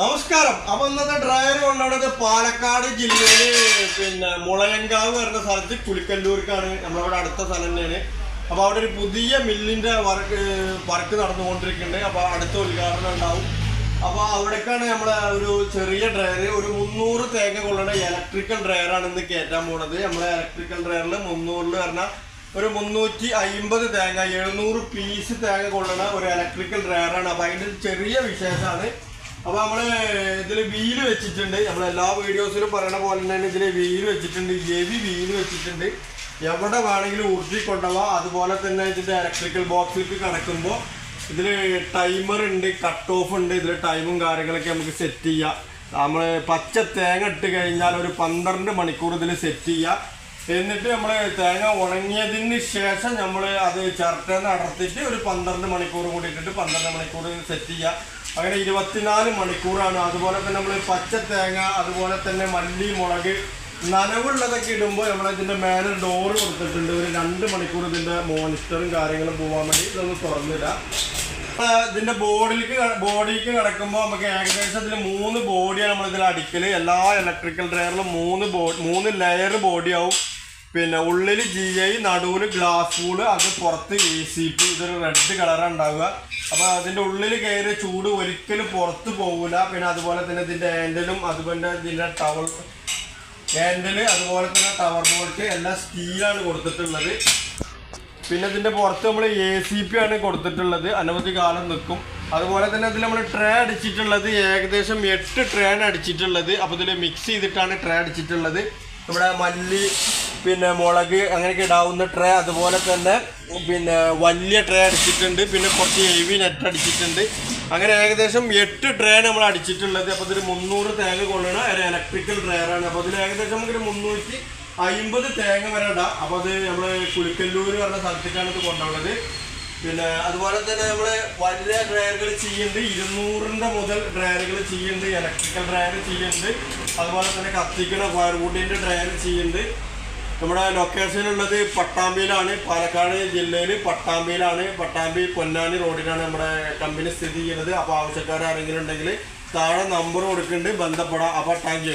നമസ്കാരം. അപ്പൊ ഇന്നത്തെ ഡ്രയർ കൊണ്ടുവന്നത് പാലക്കാട് ജില്ലയിൽ പിന്നെ മുളയങ്കാവ് വരുന്ന സ്ഥലത്ത് കുളിക്കല്ലൂർക്കാണ് നമ്മളവിടെ അടുത്ത സ്ഥലം തന്നെയാണ്. അപ്പൊ അവിടെ ഒരു പുതിയ മില്ലിന്റെ വർക്ക് വർക്ക് നടന്നുകൊണ്ടിരിക്കുന്നുണ്ട്. അപ്പൊ അടുത്ത ഉദ്ഘാടനം ഉണ്ടാവും. അപ്പൊ അവിടേക്കാണ് നമ്മളെ ഒരു ചെറിയ ഡ്രയർ ഒരു മുന്നൂറ് തേങ്ങ കൊള്ളുന്ന ഇലക്ട്രിക്കൽ ഡ്രയറാണ് ഇന്ന് കയറ്റാൻ പോണത്. നമ്മളെ ഇലക്ട്രിക്കൽ ഡ്രയറിൽ മുന്നൂറിൽ പറഞ്ഞാൽ ഒരു മുന്നൂറ്റി അയിമ്പത് തേങ്ങ എഴുന്നൂറ് പീസ് തേങ്ങ കൊള്ളുന്ന ഒരു ഇലക്ട്രിക്കൽ ഡ്രയറാണ് അപ്പൊ അതിന്റെ ചെറിയ വിശേഷമാണ് അപ്പൊ നമ്മൾ ഇതിൽ വീൽ വെച്ചിട്ടുണ്ട്. നമ്മൾ എല്ലാ വീഡിയോസിലും പറയണ പോലെ തന്നെ ഇതിൽ വീൽ വെച്ചിട്ടുണ്ട്. ഹെവി വീൽ വെച്ചിട്ടുണ്ട്. എവിടെ വേണമെങ്കിലും ഊർജി കൊണ്ടുപോവാം. അതുപോലെ തന്നെ ഇതിന്റെ ഇലക്ട്രിക്കൽ ബോക്സിലേക്ക് കടക്കുമ്പോൾ ഇതിൽ ടൈമർ ഉണ്ട് കട്ട് ഓഫ് ഉണ്ട് ഇതിൽ ടൈമും കാര്യങ്ങളൊക്കെ നമുക്ക് സെറ്റ് ചെയ്യാം. നമ്മൾ പച്ച തേങ്ങ ഇട്ട് കഴിഞ്ഞാൽ ഒരു പന്ത്രണ്ട് മണിക്കൂർ ഇതിൽ സെറ്റ് ചെയ്യാം. എന്നിട്ട് നമ്മൾ തേങ്ങ ഉണങ്ങിയതിന് ശേഷം നമ്മൾ അത് ചിരട്ടേന്ന് അടർത്തിട്ട് ഒരു പന്ത്രണ്ട് മണിക്കൂർ കൂടി ഇട്ടിട്ട് പന്ത്രണ്ട് മണിക്കൂർ സെറ്റ് ചെയ്യുക അങ്ങനെ ഇരുപത്തിനാല് മണിക്കൂറാണ്. അതുപോലെ തന്നെ നമ്മൾ പച്ച തേങ്ങ അതുപോലെ തന്നെ മല്ലി മുളക് നനവുള്ളതൊക്കെ ഇടുമ്പോൾ നമ്മളതിന്റെ മേലെ ഡോറ് കൊടുത്തിട്ടുണ്ട്. ഒരു രണ്ട് മണിക്കൂർ ഇതിന്റെ മോണിറ്ററും കാര്യങ്ങളും പോകാൻ വേണ്ടി ഇതൊന്നും തുറന്നില്ല. ഇതിന്റെ ബോഡിലേക്ക് ബോഡിക്ക് കിടക്കുമ്പോൾ നമുക്ക് ഏകദേശം ഇതിൽ മൂന്ന് ബോഡിയാണ് നമ്മളിതിൽ അടിക്കൽ എല്ലാ ഇലക്ട്രിക്കൽ ഡ്രയറിലും മൂന്ന് ബോ മൂന്ന് ലെയർ ബോഡിയാവും പിന്നെ ഉള്ളിൽ ജി ഐ നടുവിൽ ഗ്ലാസ് ഫൂൾ അത് പുറത്ത് എ സി പി ഇതൊരു റെഡ് കളറാണ് ഉണ്ടാവുക. അപ്പോൾ അതിന്റെ ഉള്ളിൽ കയറി ചൂട് ഒരിക്കലും പുറത്ത് പോകില്ല പിന്നെ അതുപോലെ തന്നെ ഇതിന്റെ ഹാൻഡിലും അതുപോലെ ഇതിന്റെ ടവർ ഹാൻഡിൽ അതുപോലെ തന്നെ ടവർ ബോൾട്ട് എല്ലാം സ്റ്റീലാണ് കൊടുത്തിട്ടുള്ളത്. പിന്നെ ഇതിന്റെ പുറത്ത് നമ്മൾ എ സി പി ആണ് കൊടുത്തിട്ടുള്ളത്. അനവധി കാലം നിൽക്കും അതുപോലെ തന്നെ ഇതിൽ നമ്മൾ ട്രേ അടിച്ചിട്ടുള്ളത്. ഏകദേശം എട്ട് ട്രേ ആണ് അടിച്ചിട്ടുള്ളത്. അപ്പോൾ ഇതിൽ മിക്സ് ചെയ്തിട്ടാണ് ട്രേ അടിച്ചിട്ടുള്ളത്. നമ്മുടെ മല്ലി പിന്നെ മുളക് അങ്ങനെയൊക്കെ ഇടാവുന്ന ട്രേ അതുപോലെ തന്നെ പിന്നെ വലിയ ട്രേ അടിച്ചിട്ടുണ്ട്. പിന്നെ കുറച്ച് എവി നെറ്റ് അടിച്ചിട്ടുണ്ട്. അങ്ങനെ ഏകദേശം എട്ട് ട്രേ നമ്മൾ അടിച്ചിട്ടുള്ളത്. അപ്പോൾ ഇതിൽ മുന്നൂറ് തേങ്ങ കൊള്ളണ. ഒരു ഇലക്ട്രിക്കൽ ഡ്രയറാണ് അപ്പോൾ ഇതിൽ ഏകദേശം നമുക്കൊരു മുന്നൂറ്റി അയിമ്പത് തേങ്ങ വരെ ഇടാം. അപ്പോൾ അത് നമ്മൾ കുളിക്കല്ലൂർ പറഞ്ഞ സ്ഥലത്തേക്കാണ് ഇത് കൊണ്ടുള്ളത്. പിന്നെ അതുപോലെ തന്നെ നമ്മൾ വലിയ ഡ്രയറുകൾ ചെയ്യുന്നുണ്ട്. ഇരുന്നൂറിന്റെ മുതൽ ഡ്രയറുകൾ ചെയ്യുന്നുണ്ട്. ഇലക്ട്രിക്കൽ ഡ്രയർ ചെയ്യുന്നുണ്ട്. അതുപോലെ തന്നെ കത്തിക്കണ ഫയർവുഡിന്റെ ഡ്രയർ ചെയ്യുന്നുണ്ട്. നമ്മുടെ ലൊക്കേഷൻ ഉള്ളത് പട്ടാമ്പിയിലാണ്. പാലക്കാട് ജില്ലയിൽ പട്ടാമ്പിയിലാണ്. പട്ടാമ്പി പൊന്നാനി റോഡിലാണ് നമ്മുടെ കമ്പനി സ്ഥിതി ചെയ്യുന്നത്. അപ്പോൾ ആവശ്യക്കാർ ആരെങ്കിലും ഉണ്ടെങ്കിൽ താഴെ നമ്പർ കൊടുക്കുന്നുണ്ട്. ബന്ധപ്പെടാം. അപ്പോൾ താങ്ക്